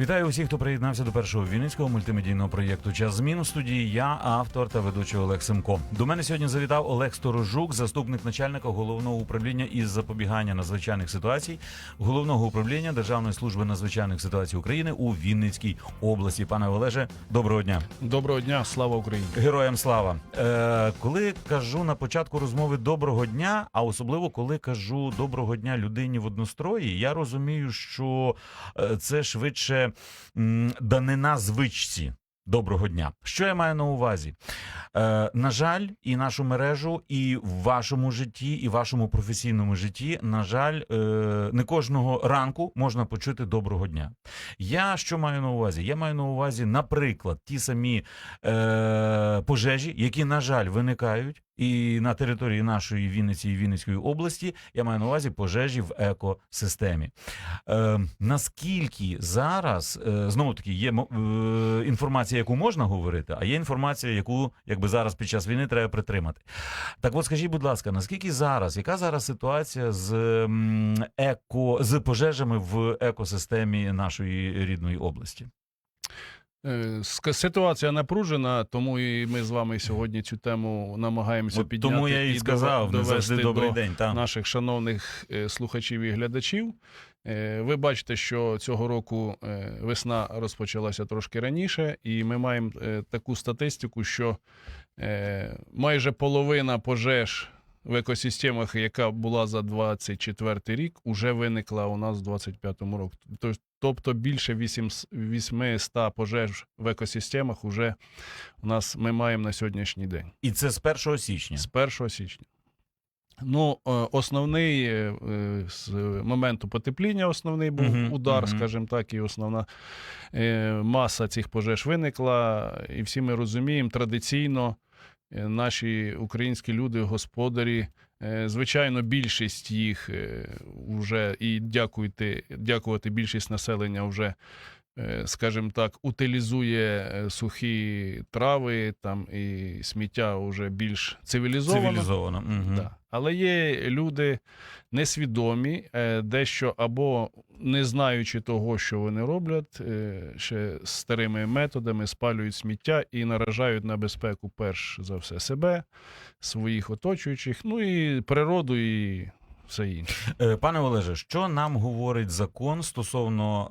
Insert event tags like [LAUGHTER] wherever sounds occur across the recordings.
Вітаю усіх, хто приєднався до першого вінницького мультимедійного проєкту Час змін у студії. Я автор та ведучий Олег Семко. До мене сьогодні завітав Олег Сторожук, заступник начальника головного управління із запобігання надзвичайних ситуацій головного управління Державної служби надзвичайних ситуацій України у Вінницькій області. Пане Олеже, доброго дня. Доброго дня, слава Україні. Героям слава. Е, коли кажу на початку розмови доброго дня, а особливо коли кажу доброго дня людині в однострої, я розумію, що е, це швидше данина звичці. Доброго дня. Що я маю на увазі? Е, на жаль, і нашу мережу, і в вашому житті, і в вашому професійному житті, на жаль, е, не кожного ранку можна почути доброго дня. Я що маю на увазі? Я маю на увазі, наприклад, ті самі е, пожежі, які, на жаль, виникають і на території нашої Вінниці і Вінницької області. Я маю на увазі пожежі в екосистемі. Е, наскільки зараз е, знову таки є е, інформація, яку можна говорити, а є інформація, яку якби зараз під час війни треба притримати. Так, от скажіть, будь ласка, наскільки зараз, яка зараз ситуація з еко з пожежами в екосистемі нашої рідної області? Е, Ситуація напружена, тому і ми з вами сьогодні цю тему намагаємося От підняти. тому я і сказав, не завжди довести добрий до день. Та. наших шановних е, слухачів і глядачів. Е, Ви бачите, що цього року е, весна розпочалася трошки раніше, і ми маємо е, таку статистику, що майже половина пожеж в екосистемах, яка була за 24 рік, уже виникла у нас в 25 році. Тобто більше 800 800 пожеж в екосистемах уже у нас ми маємо на сьогоднішній день І це з 1 січня. з 1 січня. Ну, е, основний е, е, з моменту потепління, основний був Мгм, удар, мгм. скажімо так, і основна маса цих пожеж виникла. І всі ми розуміємо, традиційно наші українські люди, господарі, звичайно, більшість їх вже і дякувати, дякувати більшість населення вже. Е, Скажімо так, утилізує е, сухі трави там і сміття вже більш цивілізовано. Цивілізовано. Угу. Да. Але є люди несвідомі, е, дещо або не знаючи того, що вони роблять, ще старими методами спалюють сміття і наражають на безпеку перш за все себе, своїх оточуючих, ну і природу, і все інше. Е, Пане Олеже, що нам говорить закон стосовно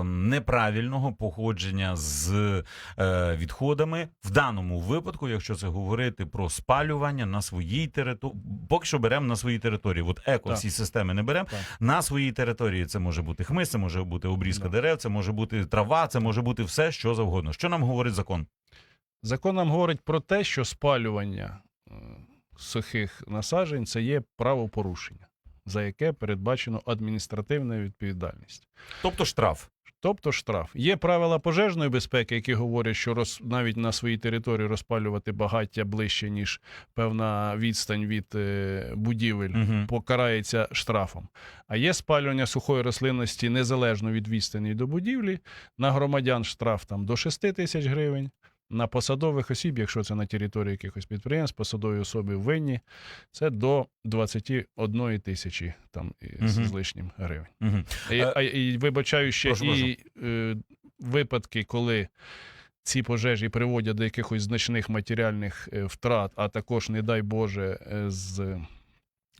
е, неправильного походження з е, відходами в даному випадку, якщо це говорити про спалювання на своїй території, поки що беремо на своїй території. От еко Так. всі системи не беремо. Так. На своїй території це може бути хмиз, це може бути обрізка Да. дерев, це може бути трава, це може бути все, що завгодно. Що нам говорить закон? Закон нам говорить про те, що спалювання сухих насаджень це є правопорушення, за яке передбачено адміністративна відповідальність. Тобто штраф. Тобто штраф. Є правила пожежної безпеки, які говорять, що роз, навіть на своїй території розпалювати багаття ближче, ніж певна відстань від е, будівель, Мгм. покарається штрафом. А є спалювання сухої рослинності незалежно від відстані до будівлі. На громадян штраф там до 6 тисяч гривень. На посадових осіб, якщо це на території якихось підприємств, посадові особи винні, це до 21 тисячі там і з лишнім гривень. Мгм. І, Е, а, і вибачаю ще прошу, і е, випадки, коли ці пожежі приводять до якихось значних матеріальних е, втрат, а також, не дай Боже, з,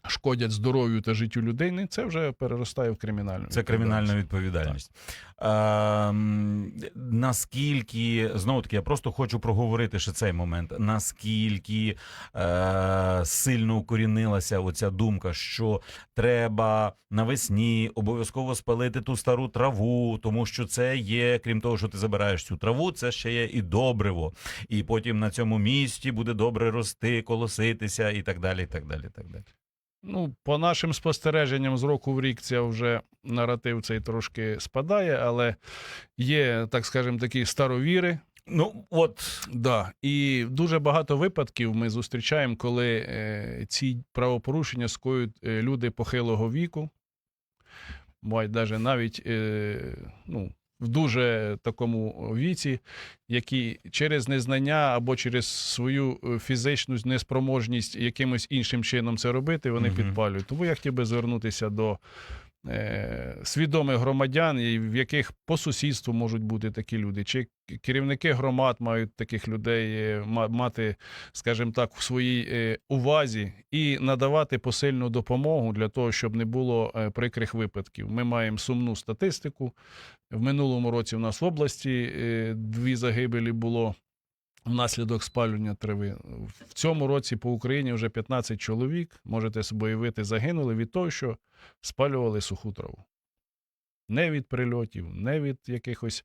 шкодять здоров'ю та життю людини, це вже переростає в кримінальну. Це кримінальна відповідальність. Ем, наскільки знову таки, я просто хочу проговорити ще цей момент. Наскільки е, сильно укорінилася оця думка, що треба навесні обов'язково спалити ту стару траву, тому що це є, крім того, що ти забираєш цю траву, це ще є і добриво. І потім на цьому місці буде добре рости, колоситися і так далі. І так далі, і так далі. Ну, по нашим спостереженням, з року в рік це вже наратив цей трошки спадає, але є, так скажемо, такі старовіри, Ну от Да, і дуже багато випадків ми зустрічаємо, коли е, ці правопорушення скоюють е, люди похилого віку. Бувають даже навіть е, ну, в дуже такому віці, які через незнання або через свою е, фізичну неспроможність якимось іншим чином це робити, вони угу. підпалюють. Тому я хотів би звернутися до е, свідомих громадян, в яких по сусідству можуть бути такі люди, чи керівники громад мають таких людей е, мати, скажімо так, в своїй е, увазі і надавати посильну допомогу для того, щоб не було е, прикрих випадків. Ми маємо сумну статистику. В минулому році в нас в області е, дві загибелі було. Внаслідок спалювання трави. В цьому році по Україні вже 15 чоловік, можете собі уявити, загинули від того, що спалювали суху траву. Не від прильотів, не від якихось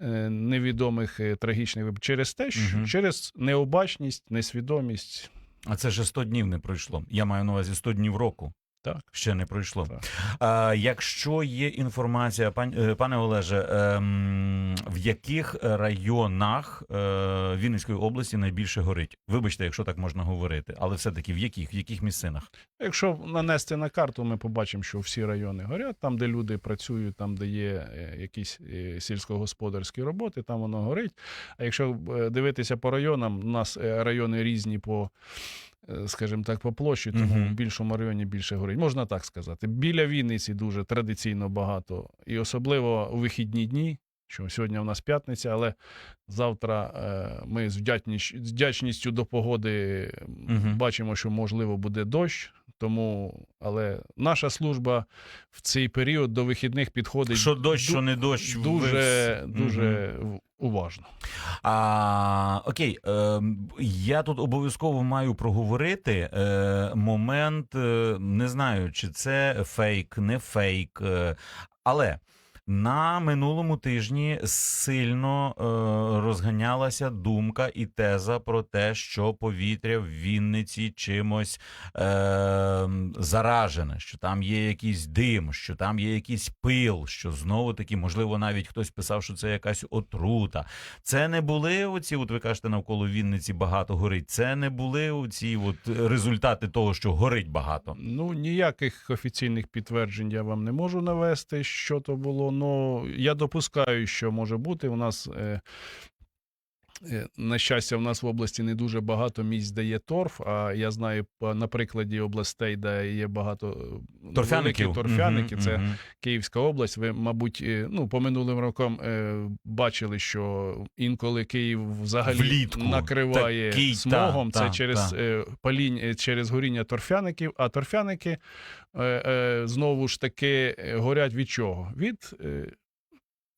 е, невідомих е, трагічних випадків. Через те, що Мгм. через необачність, несвідомість. А це ще 100 днів не пройшло. Я маю на увазі 100 днів року. Так. Ще не пройшло. Так. А, якщо є інформація, пан, е, пане Олеже, ем, в яких районах е, Вінницької області найбільше горить? Вибачте, якщо так можна говорити, але все-таки в яких, в яких місцинах? Якщо нанести на карту, ми побачимо, що всі райони горять. Там, де люди працюють, там, де є е, якісь е, сільськогосподарські роботи, там воно горить. А якщо дивитися по районам, у нас райони різні по. Е, Скажімо так, по площі, тому Мгм. в більшому районі більше горить. Можна так сказати. Біля Вінниці дуже традиційно багато, і особливо у вихідні дні, що сьогодні у нас п'ятниця, але завтра е, ми з, вдячністю до погоди Мгм. бачимо, що можливо буде дощ. Тому, але наша служба в цей період до вихідних підходить Що дощ, ду- що не дощ, ви дуже, вс- дуже в- уважно. А, окей, е, я тут обов'язково маю проговорити е, момент. Е, не знаю, чи це фейк, не фейк. Е, але на минулому тижні сильно е, розганялася думка і теза про те, що повітря в Вінниці чимось е, заражене, що там є якийсь дим, що там є якийсь пил, що знову таки, можливо, навіть хтось писав, що це якась отрута. Це не були оці, от ви кажете, навколо Вінниці багато горить. Це не були оці от результати того, що горить багато. Ну, ніяких офіційних підтверджень я вам не можу навести, що то було. Ну, я допускаю, що може бути. У нас, е, на щастя, в нас в області не дуже багато місць, де є торф. А я знаю на прикладі областей, де є багато е, Торфяників. торфяники. Мгм, Це мгм. Київська область. Ви, мабуть, е, ну по минулим рокам е, бачили, що інколи Київ взагалі Влітку. накриває Такий, смогом. та, Це через та. е, палінь, е, через горіння торфяників. А торфяники е, е, знову ж таки е, горять від чого? Від е,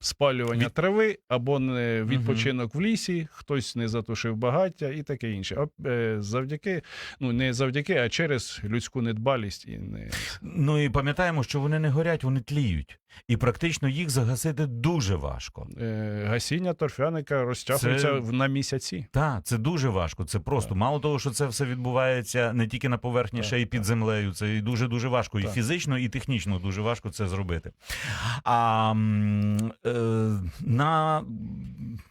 спалювання Від- трави або не відпочинок в лісі, хтось не затушив багаття і таке інше. А, е, завдяки, ну не завдяки, а через людську недбалість і не Ну і пам'ятаємо, що вони не горять, вони тліють. І практично їх загасити дуже важко. е, гасіння торфяника розтягується Це- в- на місяці. Так, це дуже важко. Це просто Так. мало того, що це все відбувається не тільки на поверхні, Так, ще й під так. землею. Це і дуже дуже важко. І фізично, і технічно дуже важко це зробити. А е, на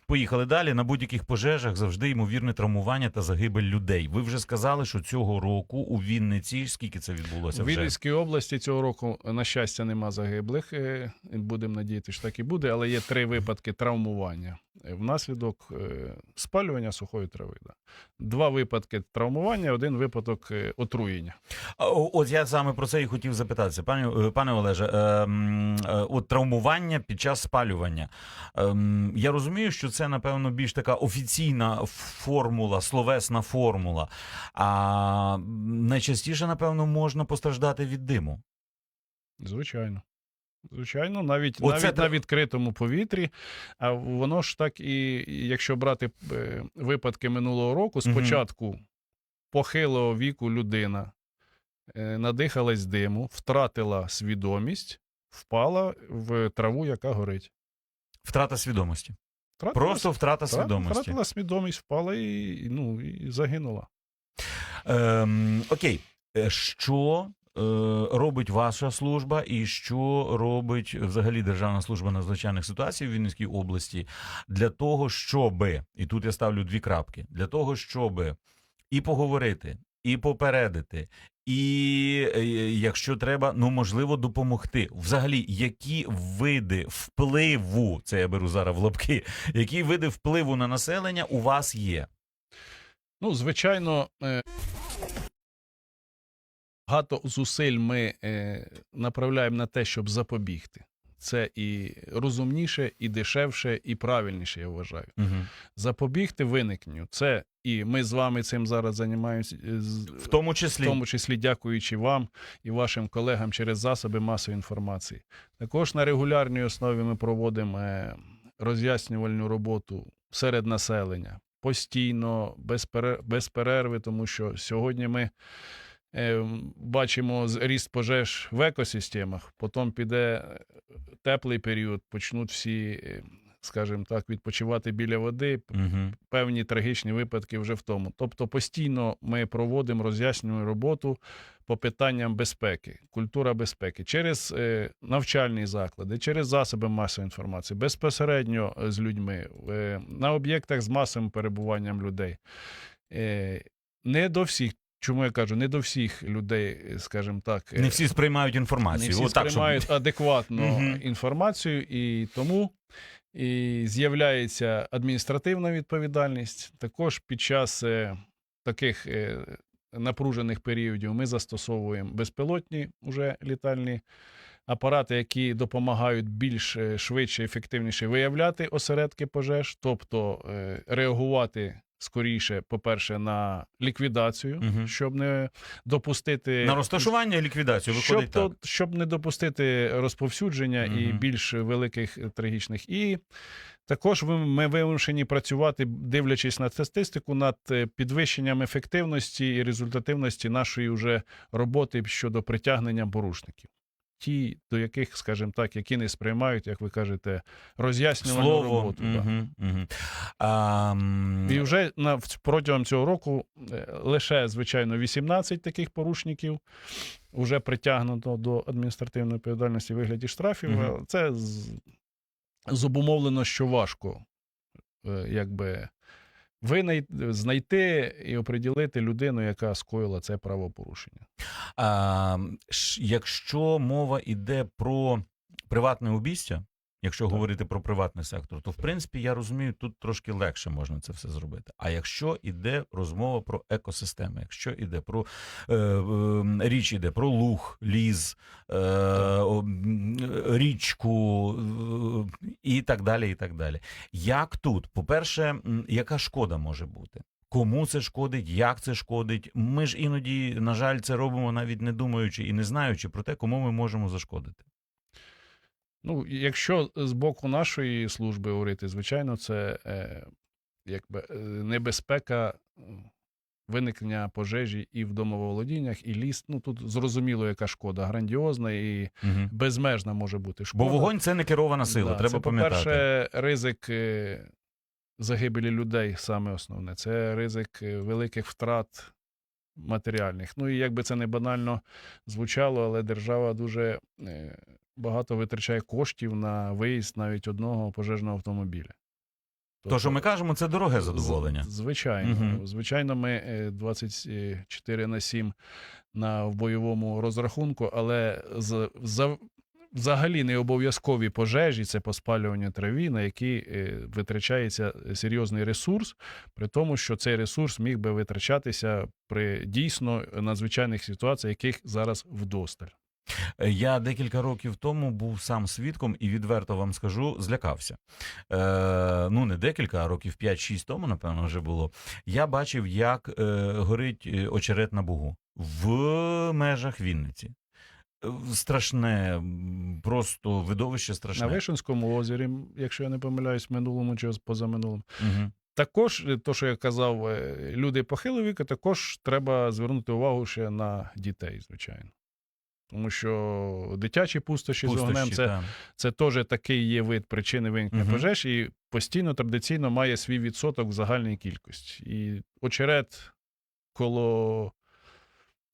поїхали далі. На будь-яких пожежах завжди ймовірне травмування та загибель людей. Ви вже сказали, що цього року у Вінниці скільки це відбулося У вже? Вінницькій області цього року, на щастя, нема загиблих. Будемо надіятися, що так і буде, але є три випадки травмування е, внаслідок е, спалювання сухої трави. Да. Два випадки травмування, один випадок е, отруєння. От я саме про це і хотів запитатися, пане, пане Олеже. е, е, От травмування під час спалювання. Ем, Я розумію, що це напевно більш така офіційна формула, словесна формула. А найчастіше, напевно, можна постраждати від диму. Звичайно. Звичайно, навіть, Оце навіть та- на відкритому повітрі. А воно ж так і, якщо брати е, випадки минулого року, спочатку похилого віку людина е, надихалась диму, втратила свідомість, впала в траву, яка горить. Втрата свідомості. Втратила, Просто втрата свідомості. Втратила свідомість, впала і, ну, і загинула. Ем, окей, Е, що робить ваша служба, і що робить взагалі Державна служба надзвичайних ситуацій в Вінницькій області для того, щоби, і тут я ставлю дві крапки, для того, щоби і поговорити, і попередити, І е, якщо треба, ну можливо, допомогти. Взагалі, які види впливу, це я беру зараз в лапки, які види впливу на населення у вас є? Ну, звичайно, е, багато зусиль ми е, направляємо на те, щоб запобігти. Це і розумніше, і дешевше, і правильніше, я вважаю. Угу. Запобігти виникненню. Це і ми з вами цим зараз займаємося, е, В тому числі. в тому числі дякуючи вам і вашим колегам через засоби масової інформації. Також на регулярній основі ми проводимо е, роз'яснювальну роботу серед населення постійно, без, пере- без перерви, тому що сьогодні ми бачимо з- ріст пожеж в екосистемах, потім піде е, теплий період, почнуть всі, е, скажімо так, відпочивати біля води, Угу. певні трагічні випадки вже в тому. Тобто постійно ми проводимо роз'яснювальну роботу по питанням безпеки, культура безпеки через е, навчальні заклади, через засоби масової інформації, безпосередньо е, з людьми, е, на об'єктах з масовим перебуванням людей. Е, не до всіх. Чому я кажу, не до всіх людей, е, скажімо так, е, Не всі сприймають не інформацію. всі Отак, щоб- сприймають [LAUGHS] адекватно Мгм. інформацію, і тому і з'являється адміністративна відповідальність. Також під час е, таких е, напружених періодів ми застосовуємо безпілотні уже літальні апарати, які допомагають більш е, швидше, ефективніше виявляти осередки пожеж, тобто е, реагувати. Скоріше, по-перше, на ліквідацію, Мгм. щоб не допустити на розташування і ліквідацію виходить щоб, так. то, щоб не допустити розповсюдження і більш великих е, трагічних. І також ми вимушені працювати, дивлячись на статистику, над е, підвищенням ефективності і результативності нашої вже роботи щодо притягнення порушників. Ті, до яких, скажімо так, які не сприймають, як ви кажете, роз'яснювальну Слово. роботу. да. Угу, угу. А, І вже на протягом цього року е, лише звичайно 18 таких порушників вже притягнуто до адміністративної відповідальності в вигляді штрафів. Е, Це з, зобумовлено, що важко е, якби винай- знайти і оприділити людину, яка скоїла це правопорушення. А, якщо мова йде про приватне обійстя, якщо Так. говорити про приватний сектор, то в принципі я розумію, тут трошки легше можна це все зробити. А якщо йде розмова про екосистеми, якщо йде про е, е, річ іде про луг, ліс, е, м, річку е, і так далі, і так далі. Як тут, по-перше, яка шкода може бути? Кому це шкодить, як це шкодить? Ми ж іноді, на жаль, це робимо навіть не думаючи і не знаючи про те, кому ми можемо зашкодити. Ну, якщо з боку нашої служби говорити, звичайно, це е, якби е, небезпека е, виникнення пожежі і в домоволодіннях, і ліс. Ну тут зрозуміло, яка шкода грандіозна і Угу. безмежна може бути шкода. Бо вогонь це не керована сила, Да, треба це, пам'ятати. По-перше, ризик е, загибелі людей саме основне. Це ризик великих втрат матеріальних. Ну і як би це не банально звучало, але держава дуже багато витрачає коштів на виїзд навіть одного пожежного автомобіля. То, що ми Тобто, кажемо, це дороге задоволення. Звичайно. Мгм. Звичайно, ми е, 24 на 7 на в бойовому розрахунку, але з, за, взагалі не обов'язкові пожежі це по спалюванню траві, на які е, витрачається серйозний ресурс, при тому, що цей ресурс міг би витрачатися при дійсно надзвичайних ситуаціях, яких зараз вдосталь. Я декілька років тому був сам свідком і відверто вам скажу, злякався. Е, ну, не декілька, а років 5-6 тому, напевно, вже було. Я бачив, як е, горить е, очерет на Бугу в межах Вінниці. Е, Страшне, просто видовище страшне. На Вишенському озері, якщо я не помиляюсь, минулому чи позаминулому. Угу. Також, е, то, що я казав, е, люди похилого віку, також треба звернути увагу ще на дітей, звичайно. Тому що дитячі пустощі, з вогнем це, це теж такий є вид причини виникнення Мгм. пожеж, і постійно традиційно має свій відсоток в загальній кількості. І очерет коло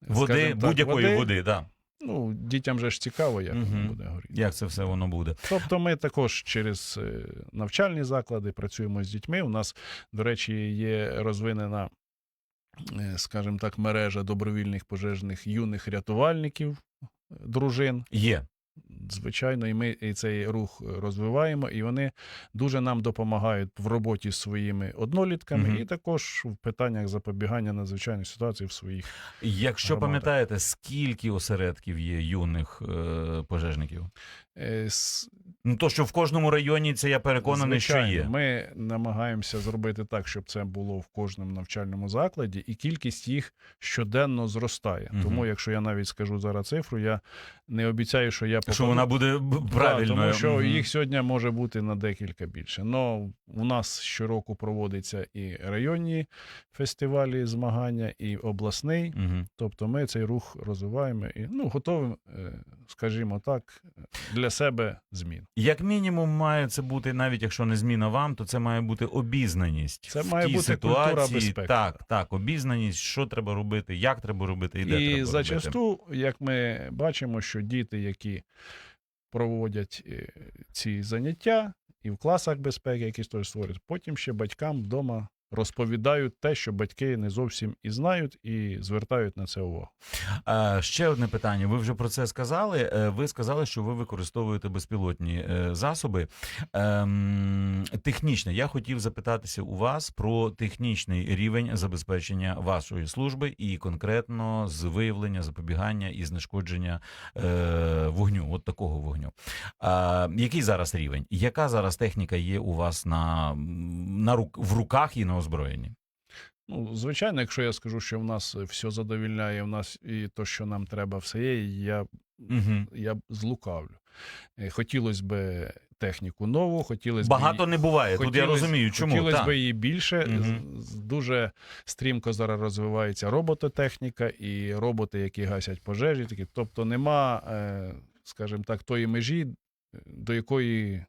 Води, будь-якої води, да. Ну, дітям же ж цікаво, як Мгм. воно буде горіти. як це все воно буде. Тобто ми також через е, навчальні заклади працюємо з дітьми. У нас, до речі, є розвинена скажімо так, мережа добровільних пожежних юних рятувальників е, дружин. Є. Звичайно, і ми і цей рух розвиваємо, і вони дуже нам допомагають в роботі з своїми однолітками, Мгм. і також в питаннях запобігання надзвичайних ситуацій в своїх. Якщо Громада. пам'ятаєте, скільки осередків є юних е, пожежників? Е, с- Ну то, що в кожному районі це я переконаний, Звичайно, що є. Ми намагаємося зробити так, щоб це було в кожному навчальному закладі, і кількість їх щоденно зростає. Мгм. Тому, якщо я навіть скажу зараз цифру, я не обіцяю, що я Що вона буде Да, тому що Мгм. їх сьогодні може бути на декілька більше. Но у нас щороку проводяться і районні фестивалі, змагання, і обласний. Мгм. Тобто ми цей рух розвиваємо і ну, готові, е, скажімо так, для себе змін. Як мінімум, має це бути, навіть якщо не зміна вам, то це має бути обізнаність. Це в має тій бути ситуації. культура безпеки. Так, так, обізнаність, що треба робити, як треба робити і де І треба зачасту, як ми бачимо, що діти, які проводять е, ці заняття і в класах безпеки, які теж створюють, потім ще батькам вдома розповідають те, що батьки не зовсім і знають, і звертають на це увагу. Ще одне питання. Ви вже про це сказали. Е, Ви сказали, що ви використовуєте безпілотні е, засоби. Ем, технічне, я хотів запитатися у вас про технічний рівень забезпечення вашої служби і конкретно з виявлення, запобігання і знешкодження е, вогню, от такого вогню. Який зараз рівень? Яка зараз техніка є у вас на, на в руках і на озброєнні? Ну, звичайно, якщо я скажу, що в нас все задовільняє, в нас і то, що нам треба, все є, я, Угу. я злукавлю. Е, Хотілося б техніку нову, хотілося б Багато її- не буває. Тут я розумію, чому Хотілося б її більше. З- Дуже стрімко зараз розвивається робототехніка і роботи, які гасять пожежі. Такі. Тобто нема, е, скажімо так, тої межі, е, до якої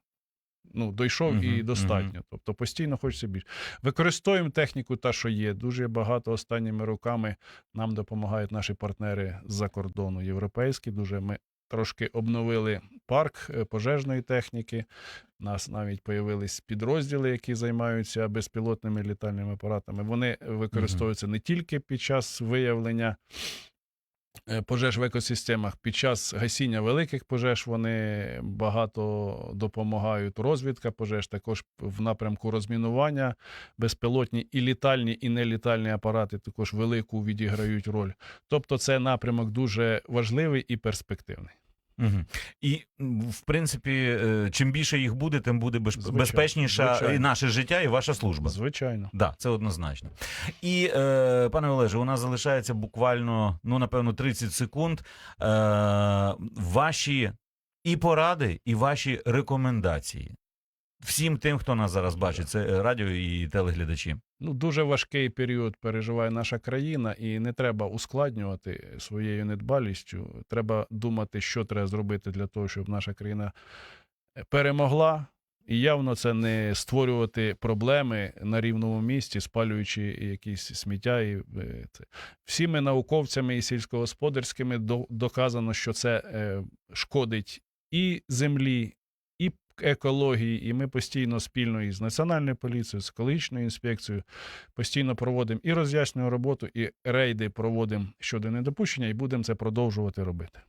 ну, дійшов Мгм, і достатньо. Тобто постійно хочеться більше. Використовуємо техніку, та, що є. Дуже багато останніми роками нам допомагають наші партнери з-за кордону європейські. Дуже ми трошки обновили парк е, пожежної техніки. У нас навіть появились підрозділи, які займаються безпілотними літальними апаратами. Вони використовуються не тільки під час виявлення пожеж в екосистемах, під час гасіння великих пожеж вони багато допомагають. Розвідка пожеж, також в напрямку розмінування, безпілотні і літальні, і нелітальні апарати також велику відіграють роль. Тобто, це напрямок дуже важливий і перспективний. Угу. І в принципі, е, чим більше їх буде, тим буде безп- Звичайно, безпечніша звичайно. і наше життя, і ваша служба. Звичайно. Да, це однозначно. І е, пане Олеже, у нас залишається буквально, ну напевно, 30 секунд. Е, ваші і поради, і ваші рекомендації всім тим, хто нас зараз бачить, це е, радіо і телеглядачі. Ну, дуже важкий період переживає наша країна, і не треба ускладнювати своєю недбалістю. Треба думати, що треба зробити для того, щоб наша країна е, перемогла. І явно це не створювати проблеми на рівному місці, спалюючи якісь сміття. І, е, це. Всіми науковцями і сільськогосподарськими доказано, що це шкодить і землі, екології. І ми постійно спільно із Національною поліцією, з екологічною інспекцією постійно проводимо і роз'яснюємо роботу, і рейди проводимо щодо недопущення, і будемо це продовжувати робити.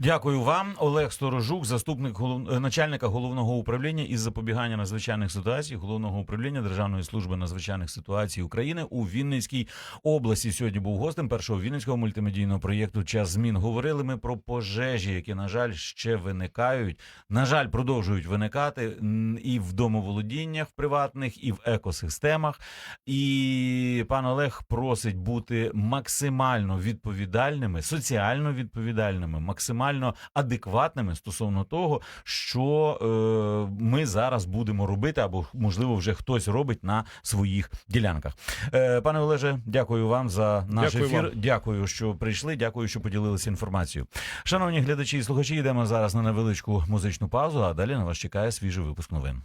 Дякую вам, Олег Сторожук, заступник голов... е, начальника головного управління із запобігання надзвичайних ситуацій, головного управління Державної служби надзвичайних ситуацій України у Вінницькій області. Сьогодні був гостем першого вінницького мультимедійного проєкту Час змін. Говорили ми про пожежі, які на жаль ще виникають. На жаль, продовжують виникати і в домоволодіннях приватних, і в екосистемах. І пан Олег просить бути максимально відповідальними, соціально відповідальними, максимально адекватними стосовно того, що е, ми зараз будемо робити, або можливо вже хтось робить на своїх ділянках. Е, пане Олеже, дякую вам за наш Дякую ефір. вам. Дякую, що прийшли. Дякую, що поділилися інформацією. Шановні глядачі і слухачі, йдемо зараз на невеличку музичну паузу. А далі на вас чекає свіжий випуск новин.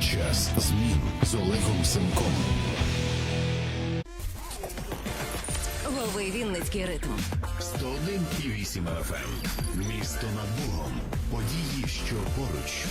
Час змін з Олегом Семком. Лови Вінницький ритм. 101,8 FM. Місто над Богом. Події, що поруч.